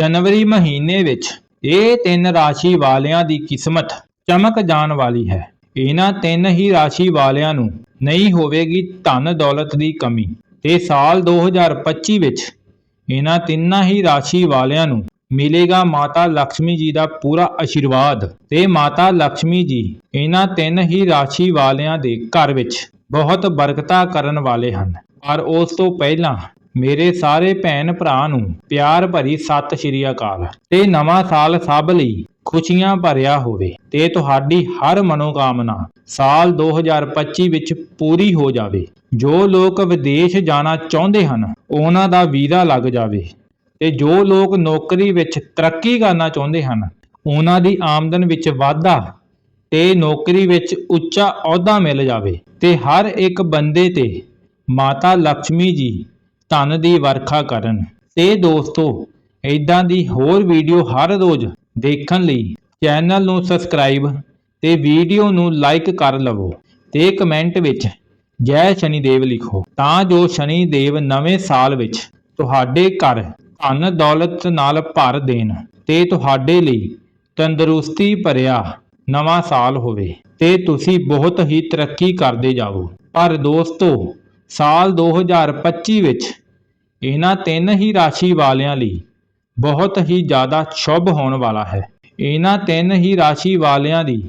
ਜਨਵਰੀ ਮਹੀਨੇ ਵਿੱਚ ਇਹ ਤਿੰਨ ਰਾਸ਼ੀ ਵਾਲਿਆਂ ਦੀ ਕਿਸਮਤ ਚਮਕ ਜਾਣ ਵਾਲੀ ਹੈ। ਇਹਨਾਂ ਤਿੰਨ ਹੀ ਰਾਸ਼ੀ ਵਾਲਿਆਂ ਨੂੰ ਨਹੀਂ ਹੋਵੇਗੀ ਧਨ ਦੌਲਤ ਦੀ ਕਮੀ ਤੇ ਸਾਲ 2025 ਵਿੱਚ ਇਹਨਾਂ ਤਿੰਨਾਂ ਹੀ ਰਾਸ਼ੀ ਵਾਲਿਆਂ ਨੂੰ ਮਿਲੇਗਾ ਮਾਤਾ ਲక్ష్ਮੀ ਜੀ ਦਾ ਪੂਰਾ ਆਸ਼ੀਰਵਾਦ ਤੇ ਮਾਤਾ ਲక్ష్ਮੀ ਜੀ ਇਹਨਾਂ ਤਿੰਨ ਹੀ ਰਾਸ਼ੀ ਵਾਲਿਆਂ ਦੇ ਘਰ ਵਿੱਚ ਬਹੁਤ ਬਰਕਤਾਂ ਕਰਨ ਵਾਲੇ ਹਨ। ਪਰ ਉਸ ਤੋਂ ਪਹਿਲਾਂ ਮੇਰੇ ਸਾਰੇ ਭੈਣ ਭਰਾ ਨੂੰ ਪਿਆਰ ਭਰੀ ਸਤਿ ਸ਼੍ਰੀ ਅਕਾਲ। ਤੇ ਨਵਾਂ ਸਾਲ ਸਭ ਲਈ ਖੁਸ਼ੀਆਂ ਭਰਿਆ ਹੋਵੇ। ਤੇ ਤੁਹਾਡੀ ਹਰ ਮਨੋਕਾਮਨਾ ਸਾਲ 2025 ਵਿੱਚ ਪੂਰੀ ਹੋ ਜਾਵੇ। ਜੋ ਲੋਕ ਵਿਦੇਸ਼ ਜਾਣਾ ਚਾਹੁੰਦੇ ਹਨ, ਉਹਨਾਂ ਦਾ ਵੀਜ਼ਾ ਲੱਗ ਜਾਵੇ। ਤੇ ਜੋ ਲੋਕ ਨੌਕਰੀ ਵਿੱਚ ਤਰੱਕੀ ਕਰਨਾ ਚਾਹੁੰਦੇ ਹਨ, ਉਹਨਾਂ ਦੀ ਆਮਦਨ ਵਿੱਚ ਵਾਧਾ ਤੇ ਨੌਕਰੀ ਵਿੱਚ ਉੱਚਾ ਅਹੁਦਾ ਮਿਲ ਜਾਵੇ। ਤੇ ਹਰ ਇੱਕ ਬੰਦੇ ਤੇ ਮਾਤਾ ਲక్ష్ਮੀ ਜੀ ਧਨ ਦੀ ਵਰਖਾ ਕਰਨ। ਤੇ ਦੋਸਤੋ ਇਦਾਂ ਦੀ ਹੋਰ ਵੀਡੀਓ ਹਰ ਰੋਜ਼ ਦੇਖਣ ਲਈ ਚੈਨਲ ਨੂੰ ਸਬਸਕ੍ਰਾਈਬ ਤੇ ਵੀਡੀਓ ਨੂੰ ਲਾਈਕ ਕਰ ਲਵੋ ਤੇ ਕਮੈਂਟ ਵਿੱਚ ਜੈ ਸ਼ਨੀ ਦੇਵ ਲਿਖੋ ਤਾਂ ਜੋ ਸ਼ਨੀ ਦੇਵ ਨਵੇਂ ਸਾਲ ਵਿੱਚ ਤੁਹਾਡੇ ਘਰ ਧਨ ਦੌਲਤ ਨਾਲ ਭਰ ਦੇਣ ਤੇ ਤੁਹਾਡੇ ਲਈ ਤੰਦਰੁਸਤੀ ਭਰਿਆ ਨਵਾਂ ਸਾਲ ਹੋਵੇ ਤੇ ਤੁਸੀਂ ਬਹੁਤ ਹੀ ਤਰੱਕੀ ਕਰਦੇ ਜਾਵੋ। ਪਰ ਦੋਸਤੋ ਸਾਲ 2025 ਵਿੱਚ ਇਹਨਾਂ ਤਿੰਨ ਹੀ ਰਾਸ਼ੀ ਵਾਲਿਆਂ ਲਈ ਬਹੁਤ ਹੀ ਜ਼ਿਆਦਾ ਸ਼ੁਭ ਹੋਣ ਵਾਲਾ ਹੈ। ਇਹਨਾਂ ਤਿੰਨ ਹੀ ਰਾਸ਼ੀ ਵਾਲਿਆਂ ਦੀ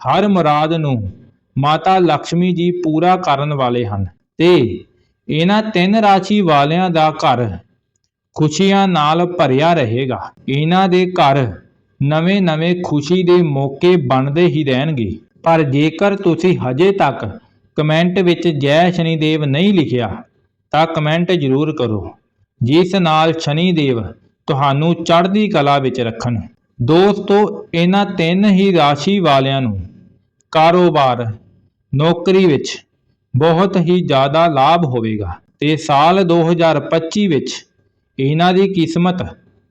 ਹਰ ਮੁਰਾਦ ਨੂੰ ਮਾਤਾ ਲక్ష్ਮੀ ਜੀ ਪੂਰਾ ਕਰਨ ਵਾਲੇ ਹਨ ਤੇ ਇਹਨਾਂ ਤਿੰਨ ਰਾਸ਼ੀ ਵਾਲਿਆਂ ਦਾ ਘਰ ਖੁਸ਼ੀਆਂ ਨਾਲ ਭਰਿਆ ਰਹੇਗਾ। ਇਹਨਾਂ ਦੇ ਘਰ ਨਵੇਂ-ਨਵੇਂ ਖੁਸ਼ੀ ਦੇ ਮੌਕੇ ਬਣਦੇ ਹੀ ਰਹਿਣਗੇ। ਪਰ ਜੇਕਰ ਤੁਸੀਂ ਹਜੇ ਤੱਕ ਕਮੈਂਟ ਵਿੱਚ ਜੈ ਸ਼ਨੀ ਦੇਵ ਨਹੀਂ ਲਿਖਿਆ, ਤਾਂ ਕਮੈਂਟ ਜ਼ਰੂਰ ਕਰੋ। ਜਿਸ ਨਾਲ ਸ਼ਨੀ ਦੇਵ ਤੁਹਾਨੂੰ ਚੜ੍ਹਦੀ ਕਲਾ ਵਿੱਚ ਰੱਖਣ। ਦੋਸਤੋ, ਇਹਨਾਂ ਤਿੰਨ ਹੀ ਰਾਸ਼ੀ ਵਾਲਿਆਂ ਨੂੰ ਕਾਰੋਬਾਰ, ਨੌਕਰੀ ਵਿੱਚ ਬਹੁਤ ਹੀ ਜ਼ਿਆਦਾ ਲਾਭ ਹੋਵੇਗਾ। ਤੇ ਸਾਲ 2025 ਵਿੱਚ ਇਹਨਾਂ ਦੀ ਕਿਸਮਤ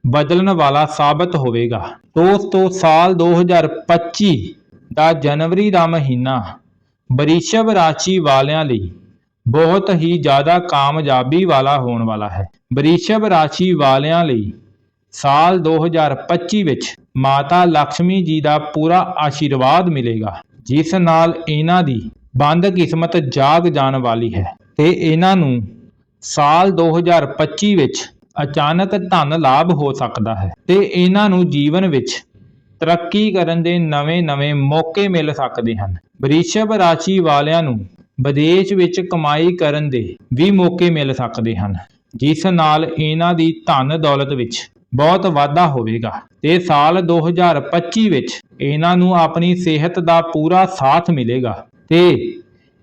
ਬਦਲਣ ਵਾਲਾ ਸਾਬਤ ਹੋਵੇਗਾ। ਦੋਸਤੋ, ਸਾਲ 2025 ਦਾ ਜਨਵਰੀ ਦਾ ਮਹੀਨਾ ਬ੍ਰਿਸ਼ਭ ਰਾਸ਼ੀ ਵਾਲਿਆਂ ਲਈ ਬਹੁਤ ਹੀ ਜ਼ਿਆਦਾ ਕਾਮਯਾਬੀ ਵਾਲਾ ਹੋਣ ਵਾਲਾ ਹੈ। ਬ੍ਰਿਸ਼ਭ ਰਾਸ਼ੀ ਵਾਲਿਆਂ ਲਈ ਸਾਲ 2025 ਵਿੱਚ ਮਾਤਾ ਲక్ష్ਮੀ ਜੀ ਦਾ ਪੂਰਾ ਆਸ਼ੀਰਵਾਦ ਮਿਲੇਗਾ, ਜਿਸ ਨਾਲ ਇਹਨਾਂ ਦੀ ਬੰਦ ਕਿਸਮਤ ਜਾਗ ਜਾਣ ਵਾਲੀ ਹੈ ਤੇ ਇਹਨਾਂ ਨੂੰ ਸਾਲ 2025 ਵਿੱਚ ਅਚਾਨਕ ਧਨ ਲਾਭ ਹੋ ਸਕਦਾ ਹੈ ਤੇ ਇਹਨਾਂ ਨੂੰ ਜੀਵਨ ਵਿੱਚ ਤਰੱਕੀ ਕਰਨ ਦੇ ਨਵੇਂ-ਨਵੇਂ ਮੌਕੇ ਮਿਲ ਸਕਦੇ ਹਨ। ਵ੍ਰਿਸ਼ਭ ਰਾਸ਼ੀ ਵਾਲਿਆਂ ਨੂੰ ਵਿਦੇਸ਼ ਵਿੱਚ ਕਮਾਈ ਕਰਨ ਦੇ ਵੀ ਮੌਕੇ ਮਿਲ ਸਕਦੇ ਹਨ। ਜਿਸ ਨਾਲ ਇਹਨਾਂ ਦੀ ਧਨ ਦੌਲਤ ਵਿੱਚ ਬਹੁਤ ਵਾਧਾ ਹੋਵੇਗਾ ਤੇ ਸਾਲ 2025 ਵਿੱਚ ਇਹਨਾਂ ਨੂੰ ਆਪਣੀ ਸਿਹਤ ਦਾ ਪੂਰਾ ਸਾਥ ਮਿਲੇਗਾ ਤੇ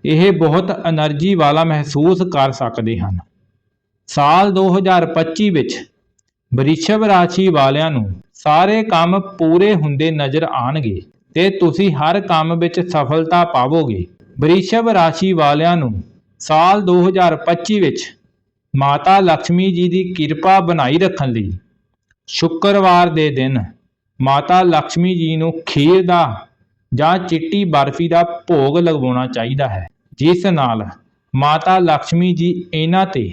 ਇਹ ਬਹੁਤ એનર્ਜੀ ਵਾਲਾ ਮਹਿਸੂਸ ਕਰ ਸਕਦੇ ਹਨ। ਸਾਲ 2025 ਵਿੱਚ ਵ੍ਰਿਸ਼ਭ ਰਾਸ਼ੀ ਵਾਲਿਆਂ ਨੂੰ ਸਾਰੇ ਕੰਮ ਪੂਰੇ ਹੁੰਦੇ ਨਜ਼ਰ ਆਣਗੇ ਤੇ ਤੁਸੀਂ ਹਰ ਕੰਮ ਵਿੱਚ ਸਫਲਤਾ ਪਾਵੋਗੇ। ਬ੍ਰਿਸ਼ਭ ਰਾਸ਼ੀ ਵਾਲਿਆਂ ਨੂੰ ਸਾਲ 2025 ਵਿੱਚ ਮਾਤਾ ਲక్ష్ਮੀ ਜੀ ਦੀ ਕਿਰਪਾ ਬਣਾਈ ਰੱਖਣ ਲਈ ਸ਼ੁੱਕਰਵਾਰ ਦੇ ਦਿਨ ਮਾਤਾ ਲక్ష్ਮੀ ਜੀ ਨੂੰ ਖੀਰ ਦਾ ਜਾਂ ਚਿੱਟੀ ਬਰਫੀ ਦਾ ਭੋਗ ਲਗਵਾਉਣਾ ਚਾਹੀਦਾ ਹੈ, ਜਿਸ ਨਾਲ ਮਾਤਾ ਲక్ష్ਮੀ ਜੀ ਇਹਨਾਂ ਤੇ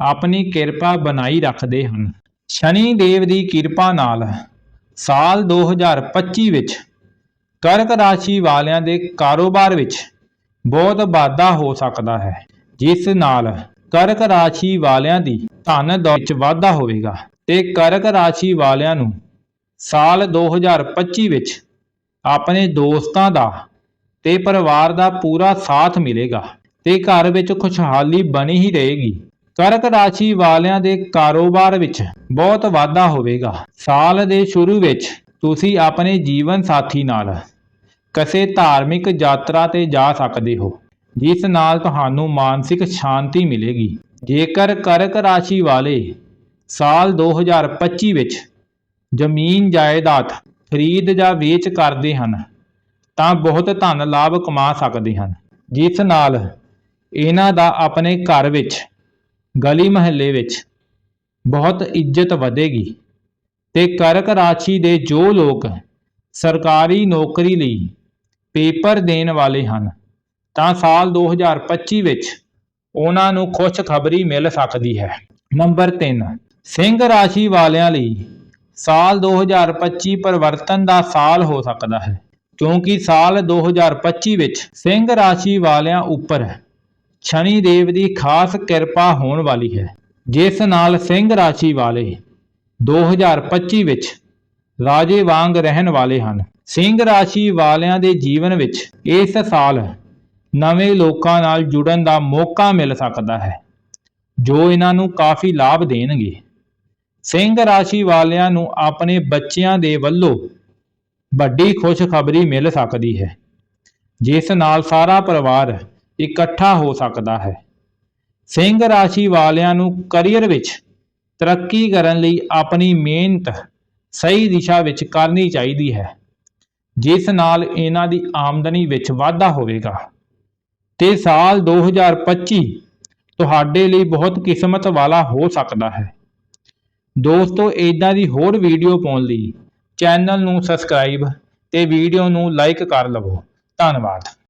ਆਪਣੀ ਕਿਰਪਾ ਬਣਾਈ ਰੱਖਦੇ ਹਨ। ਸ਼ਨੀ ਦੇਵ ਦੀ ਕਿਰਪਾ ਨਾਲ ਸਾਲ 2025 ਵਿੱਚ ਕਰਕ ਰਾਸ਼ੀ ਵਾਲਿਆਂ ਦੇ ਕਾਰੋਬਾਰ ਵਿੱਚ ਬਹੁਤ ਵਾਧਾ ਹੋ ਸਕਦਾ ਹੈ, ਜਿਸ ਨਾਲ ਕਰਕ ਰਾਸ਼ੀ ਵਾਲਿਆਂ ਦੀ ਧਨ ਦੌਲਤ ਵਿੱਚ ਵਾਧਾ ਹੋਵੇਗਾ ਤੇ ਕਰਕ ਰਾਸ਼ੀ ਵਾਲਿਆਂ ਨੂੰ ਸਾਲ 2025 ਵਿੱਚ ਆਪਣੇ ਦੋਸਤਾਂ ਦਾ ਤੇ ਪਰਿਵਾਰ ਦਾ ਪੂਰਾ ਸਾਥ ਮਿਲੇਗਾ ਤੇ ਘਰ ਵਿੱਚ ਖੁਸ਼ਹਾਲੀ ਬਣੀ ਹੀ ਰਹੇਗੀ। ਕਰਕ ਰਾਸ਼ੀ ਵਾਲਿਆਂ ਦੇ ਕਾਰੋਬਾਰ ਵਿੱਚ ਬਹੁਤ ਵਾਧਾ ਹੋਵੇਗਾ। ਸਾਲ ਦੇ ਸ਼ੁਰੂ ਵਿੱਚ ਤੁਸੀਂ ਆਪਣੇ ਜੀਵਨ ਸਾਥੀ ਨਾਲ ਕਿਸੇ ਧਾਰਮਿਕ ਯਾਤਰਾ ਤੇ ਜਾ ਸਕਦੇ ਹੋ, ਜਿਸ ਨਾਲ ਤੁਹਾਨੂੰ ਮਾਨਸਿਕ ਸ਼ਾਂਤੀ ਮਿਲੇਗੀ। ਜੇਕਰ ਕਰਕ ਰਾਸ਼ੀ ਵਾਲੇ ਸਾਲ 2025 ਵਿੱਚ ਜ਼ਮੀਨ ਜਾਇਦਾਦ ਖਰੀਦ ਜਾਂ ਵੇਚ ਕਰਦੇ ਹਨ, ਤਾਂ ਬਹੁਤ ਧਨ ਲਾਭ ਕਮਾ ਸਕਦੇ ਹਨ, ਜਿਸ ਨਾਲ ਇਹਨਾਂ ਦਾ ਆਪਣੇ ਘਰ ਵਿੱਚ ਗਲੀ ਮਹੱਲੇ ਵਿੱਚ ਬਹੁਤ ਇੱਜ਼ਤ ਵਧੇਗੀ ਤੇ ਕਰਕ ਰਾਸ਼ੀ ਦੇ ਜੋ ਲੋਕ ਸਰਕਾਰੀ ਨੌਕਰੀ ਲਈ ਪੇਪਰ ਦੇਣ ਵਾਲੇ ਹਨ, ਤਾਂ ਸਾਲ 2025 ਵਿੱਚ ਉਹਨਾਂ ਨੂੰ ਖੁਸ਼ਖਬਰੀ ਮਿਲ ਸਕਦੀ ਹੈ। ਨੰਬਰ 3 ਸਿੰਘ ਰਾਸ਼ੀ ਵਾਲਿਆਂ ਲਈ ਸਾਲ 2025 ਪਰਿਵਰਤਨ ਦਾ ਸਾਲ ਹੋ ਸਕਦਾ ਹੈ, ਕਿਉਂਕਿ ਸਾਲ 2025 ਵਿੱਚ ਸਿੰਘ ਰਾਸ਼ੀ ਵਾਲਿਆਂ ਉੱਪਰ ਸ਼ਨੀ ਦੇਵ ਦੀ ਖਾਸ ਕਿਰਪਾ ਹੋਣ ਵਾਲੀ ਹੈ। ਜਿਸ ਨਾਲ ਸਿੰਘ ਰਾਸ਼ੀ ਵਾਲੇ 2025 ਵਿੱਚ ਰਾਜੇ ਵਾਂਗ ਰਹਿਣ ਵਾਲੇ ਹਨ। ਸਿੰਘ ਰਾਸ਼ੀ ਵਾਲਿਆਂ ਦੇ ਜੀਵਨ ਵਿੱਚ ਇਸ ਸਾਲ ਨਵੇਂ ਲੋਕਾਂ ਨਾਲ ਜੁੜਨ ਦਾ ਮੌਕਾ ਮਿਲ ਸਕਦਾ ਹੈ, ਜੋ ਇਹਨਾਂ ਨੂੰ ਕਾਫੀ ਲਾਭ ਦੇਣਗੇ। ਸਿੰਘ ਰਾਸ਼ੀ ਵਾਲਿਆਂ ਨੂੰ ਆਪਣੇ ਬੱਚਿਆਂ ਦੇ ਵੱਲੋਂ ਵੱਡੀ ਖੁਸ਼ਖਬਰੀ ਮਿਲ ਸਕਦੀ ਹੈ, ਜਿਸ ਨਾਲ ਸਾਰਾ ਪਰਿਵਾਰ ਇਕੱਠਾ ਹੋ ਸਕਦਾ ਹੈ। ਸਿੰਘ ਰਾਸ਼ੀ ਵਾਲਿਆਂ ਨੂੰ ਕਰੀਅਰ ਵਿੱਚ ਤਰੱਕੀ ਕਰਨ ਲਈ ਆਪਣੀ ਮਿਹਨਤ ਸਹੀ ਦਿਸ਼ਾ ਵਿੱਚ ਕਰਨੀ ਚਾਹੀਦੀ ਹੈ। ਜਿਸ ਨਾਲ ਇਹਨਾਂ ਦੀ ਆਮਦਨੀ ਵਿੱਚ ਵਾਧਾ ਹੋਵੇਗਾ। ਤੇ ਸਾਲ 2025 ਤੁਹਾਡੇ ਲਈ ਬਹੁਤ ਕਿਸਮਤ ਵਾਲਾ ਹੋ ਸਕਦਾ ਹੈ। ਦੋਸਤੋ ਇਦਾਂ ਦੀ ਹੋਰ ਵੀਡੀਓ ਪਾਉਣ ਲਈ ਚੈਨਲ ਨੂੰ ਸਬਸਕ੍ਰਾਈਬ ਤੇ ਵੀਡੀਓ ਨੂੰ ਲਾਈਕ ਕਰ ਲਵੋ। ਧੰਨਵਾਦ।